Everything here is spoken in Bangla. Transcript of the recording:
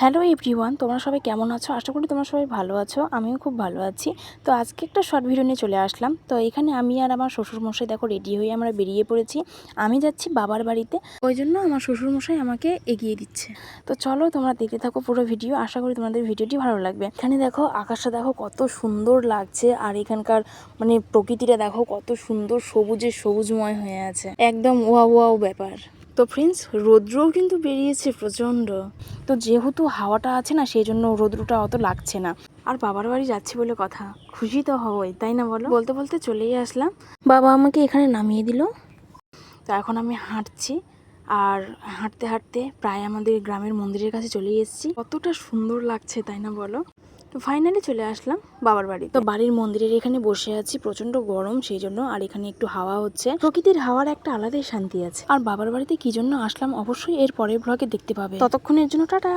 হ্যালো এভরিওয়ান, তোমরা সবাই কেমন আছো? আশা করি তোমরা সবাই ভালো আছো, আমিও খুব ভালো আছি। তো আজকে একটা শর্ট ভিডিও নিয়ে চলে আসলাম। তো এখানে আমি আর আমার শ্বশুরমশাই দেখো রেডি হয়ে আমরা বেরিয়ে পড়েছি। আমি যাচ্ছি বাবার বাড়িতে, ওই জন্য আমার শ্বশুরমশাই আমাকে এগিয়ে দিচ্ছে। তো চলো তোমরা দেখতে থাকো পুরো ভিডিও আশা করি তোমাদের ভিডিওটি ভালো লাগবে। এখানে দেখো আকাশটা দেখো কত সুন্দর লাগছে, আর এখানকার মানে প্রকৃতিটা দেখো কত সুন্দর সবুজে সবুজময় হয়ে আছে। একদম ওয়া ওয়াও ব্যাপার। তো ফ্রেন্ডস, রৌদ্রও কিন্তু বেরিয়েছে প্রচণ্ড। তো যেহেতু হাওয়াটা আছে না, সেই জন্য রৌদ্রটা অত লাগছে না। আর বাবার বাড়ি যাচ্ছি বলে কথা। খুশি তো হবই, তাই না বলো? বলতে বলতে চলেই আসলাম। বাবা আমাকে এখানে নামিয়ে দিল। তো এখন আমি হাঁটছি। আর হাঁটতে হাঁটতে প্রায় আমাদের গ্রামের মন্দিরের কাছে চলে এসেছি। কতটা সুন্দর লাগছে, তাই না বলো? তো ফাইনালি চলে আসলাম বাবার বাড়ি তো বাড়ির মন্দিরের এখানে বসে আছি প্রচণ্ড গরম, সেই জন্য আর এখানে একটু হাওয়া হচ্ছে। প্রকৃতির হাওয়ার একটা আলাদাই শান্তি আছে। আর বাবার বাড়িতে কি জন্য আসলাম অবশ্যই এর পরের ব্লগে দেখতে পাবে। ততক্ষণের জন্য টাটা!